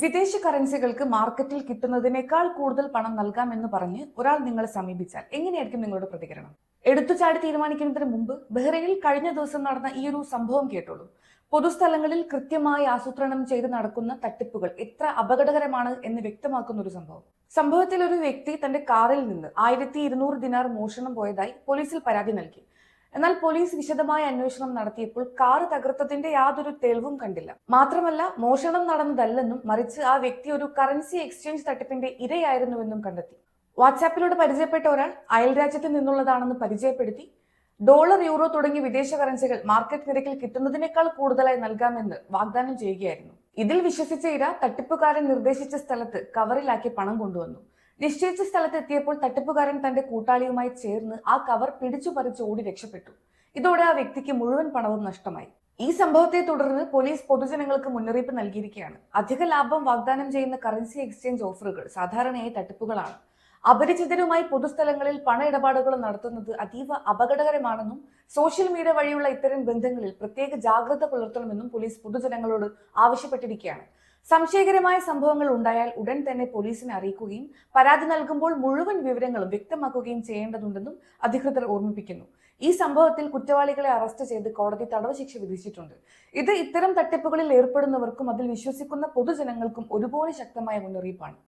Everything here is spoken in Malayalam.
വിദേശ കറൻസികൾക്ക് മാർക്കറ്റിൽ കിട്ടുന്നതിനേക്കാൾ കൂടുതൽ പണം നൽകാമെന്ന് പറഞ്ഞ് ഒരാൾ നിങ്ങളെ സമീപിച്ചാൽ എങ്ങനെയായിരിക്കും നിങ്ങളുടെ പ്രതികരണം? എടുത്തുചാടി തീരുമാനിക്കുന്നതിന് മുമ്പ് ബഹ്റൈനിൽ കഴിഞ്ഞ ദിവസം നടന്ന ഈ ഒരു സംഭവം കേട്ടോളൂ. പൊതുസ്ഥലങ്ങളിൽ കൃത്യമായി ആസൂത്രണം ചെയ്ത് നടക്കുന്ന തട്ടിപ്പുകൾ എത്ര അപകടകരമാണ് എന്ന് വ്യക്തമാക്കുന്ന ഒരു സംഭവം. സംഭവത്തിൽ ഒരു വ്യക്തി തന്റെ കാറിൽ നിന്ന് ആയിരത്തി ഇരുന്നൂറ് ദിനാർ മോഷണം പോയതായി പോലീസിൽ പരാതി നൽകി. എന്നാൽ പോലീസ് വിശദമായ അന്വേഷണം നടത്തിയപ്പോൾ കാർ തകർത്തതിന്റെ യാതൊരു തെളിവും കണ്ടില്ല. മാത്രമല്ല മോഷണം നടന്നതല്ലെന്നും മറിച്ച് ആ വ്യക്തി ഒരു കറൻസി എക്സ്ചേഞ്ച് തട്ടിപ്പിന്റെ ഇരയായിരുന്നുവെന്നും കണ്ടെത്തി. വാട്സാപ്പിലൂടെ പരിചയപ്പെട്ട ഒരാൾ അയൽ രാജ്യത്ത് നിന്നുള്ളതാണെന്ന് പരിചയപ്പെടുത്തി. ഡോളർ യൂറോ തുടങ്ങിയ വിദേശ കറൻസികൾ മാർക്കറ്റ് നിരക്കിൽ കിട്ടുന്നതിനേക്കാൾ കൂടുതലായി നൽകാമെന്ന് വാഗ്ദാനം ചെയ്യുകയായിരുന്നു. ഇതിൽ വിശ്വസിച്ച ഇര തട്ടിപ്പുകാരൻ നിർദ്ദേശിച്ച സ്ഥലത്ത് കവറിലാക്കി പണം കൊണ്ടുവന്നു. നിശ്ചയിച്ച സ്ഥലത്തെത്തിയപ്പോൾ തട്ടിപ്പുകാരൻ തന്റെ കൂട്ടാളിയുമായി ചേർന്ന് ആ കവർ പിടിച്ചു പറിച്ച് ഓടി രക്ഷപ്പെട്ടു. ഇതോടെ ആ വ്യക്തിക്ക് മുഴുവൻ പണവും നഷ്ടമായി. ഈ സംഭവത്തെ തുടർന്ന് പോലീസ് പൊതുജനങ്ങൾക്ക് മുന്നറിയിപ്പ് നൽകിയിരിക്കുകയാണ്. അധിക ലാഭം വാഗ്ദാനം ചെയ്യുന്ന കറൻസി എക്സ്ചേഞ്ച് ഓഫറുകൾ സാധാരണയായി തട്ടിപ്പുകളാണ്. അപരിചിതരുമായി പൊതുസ്ഥലങ്ങളിൽ പണ ഇടപാടുകൾ നടത്തുന്നത് അതീവ അപകടകരമാണെന്നും സോഷ്യൽ മീഡിയ വഴിയുള്ള ഇത്തരം ബന്ധങ്ങളിൽ പ്രത്യേക ജാഗ്രത പുലർത്തണമെന്നും പോലീസ് പൊതുജനങ്ങളോട് ആവശ്യപ്പെട്ടിരിക്കുകയാണ്. സംശയകരമായ സംഭവങ്ങൾ ഉണ്ടായാൽ ഉടൻ തന്നെ പോലീസിനെ അറിയിക്കുകയും പരാതി നൽകുമ്പോൾ മുഴുവൻ വിവരങ്ങളും വ്യക്തമാക്കുകയും ചെയ്യേണ്ടതുണ്ടെന്നും അധികൃതർ ഓർമ്മിപ്പിക്കുന്നു. ഈ സംഭവത്തിൽ കുറ്റവാളികളെ അറസ്റ്റ് ചെയ്ത് കോടതി തടവ് ശിക്ഷ വിധിച്ചിട്ടുണ്ട്. ഇത് ഇത്തരം തട്ടിപ്പുകളിൽ ഏർപ്പെടുന്നവർക്കും അതിൽ വിശ്വസിക്കുന്ന പൊതുജനങ്ങൾക്കും ഒരുപോലെ ശക്തമായ മുന്നറിയിപ്പാണ്.